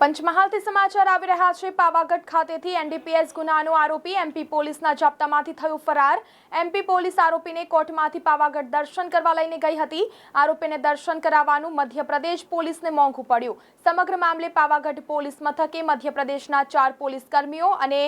પંચમહાલથી સમાચાર આવી રહ્યા છે. પાવાગઢ ખાતેથી એનડીપીએસ ગુનાનો આરોપી એમપી પોલીસના જપ્તામાંથી થયો ફરાર. એમપી પોલીસ આરોપીને કોર્ટમાંથી પાવાગઢ દર્શન કરવા લઈને ગઈ હતી. આરોપીને દર્શન કરાવવાનું મધ્યપ્રદેશ પોલીસને મોંઘું પડ્યું. સમગ્ર મામલે પાવાગઢ પોલીસ મથકે મધ્યપ્રદેશના ચાર પોલીસ કર્મીઓ અને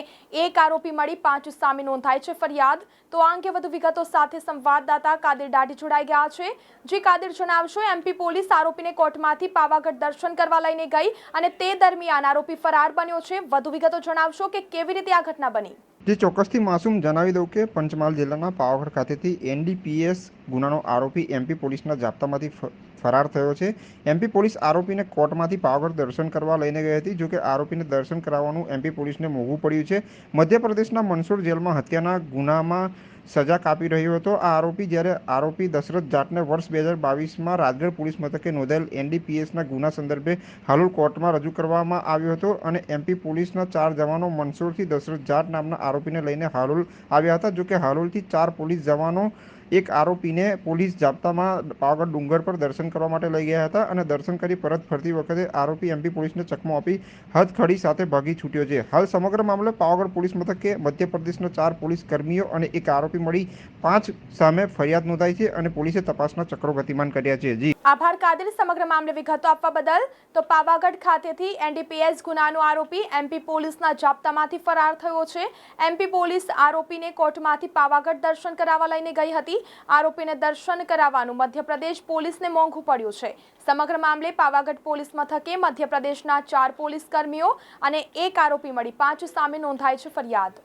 એક આરોપી મળી પાંચ સામે નોંધાઈ છે ફરિયાદ. તો આ અંગે વધુ વિગતો સાથે સંવાદદાતા કાદિર દાઢી જોડાઈ ગયા છે. જી કાદિર જણાવશો, એમપી પોલીસ આરોપીને કોર્ટમાંથી પાવાગઢ દર્શન કરવા લઈને ગઈ અને તે દરમિયાન આરોપી ફરાર બન્યો છે. વધુ વિગતો જણાવશો કે કેવી રીતે આ ઘટના બની? જે ચોક્કસથી માસૂમ જણાવી દઉં કે પંચમહાલ જિલ્લાના પાવાગઢ ખાતેથી એનડીપીએસ ગુનાનો આરોપી એમપી પોલીસના જાપ્તામાંથી ફરાર થયો છે. એમપી પોલીસ આરોપીને કોર્ટમાંથી પાવાગઢ દર્શન કરવા લઈને ગઈ હતી, જોકે આરોપીને દર્શન કરાવવાનું એમપી પોલીસને મોંઘું પડ્યું છે. મધ્યપ્રદેશના મનસુર જેલમાં હત્યાના ગુનામાં સજા કાપી રહ્યો હતો. આ આરોપી જ્યારે આરોપી દશરથ જાટને વર્ષ બે હજાર બાવીસમાં રાજગઢ પોલીસ મથકે નોંધાયેલ એનડીપીએસના ગુના સંદર્ભે હાલોલ કોર્ટમાં રજૂ કરવામાં આવ્યો હતો અને એમપી પોલીસના ચાર જવાનો મનસુરથી દશરથ જાટ નામના આરોપીને લઈને હાલોલ આવ્યા હતા જોકે હાલોલથી ચાર પોલીસ જવાનો એક આરોપીને પોલીસ જાપ્તામાં પાવાગઢ ડુંગર પર દર્શન કરવા માટે લઈ ગયા હતા અને દર્શન કરી પરત ફરતી વખતે આરોપી એમપી પોલીસને ચકમો આપી હથખડી સાથે ભાગી છૂટ્યો છે. હાલ સમગ્ર મામલે પાવાગઢ પોલીસ મથકે મધ્યપ્રદેશના ચાર પોલીસ કર્મીઓ અને એક આરોપી મળી પાંચ સામે ફરિયાદ નોંધાઈ છે અને પોલીસે તપાસના ચક્રો ગતિમાન કર્યા છે. જી. આભાર કાદિર. સમગ્ર મામલે વિગતો આપવા બદલ તો પાવાગઢ ખાતેથી એનડીપીએસ ગુનાનો આરોપી એમપી પોલીસના જાપ્તામાંથી ફરાર થયો છે. એમપી પોલીસ આરોપીને કોર્ટમાંથી પાવાગઢ દર્શન કરાવવા લઈને ગઈ હતી. આરોપીને દર્શન કરાવવાનું મધ્યપ્રદેશ પોલીસને મોંઘું પડ્યું છે. સમગ્ર મામલે પાવાગઢ પોલીસ મથકે મધ્યપ્રદેશના ચાર પોલીસ કર્મીઓ અને એક આરોપી મળી. પાંચ સામે નોંધાઈ છે ફરિયાદ.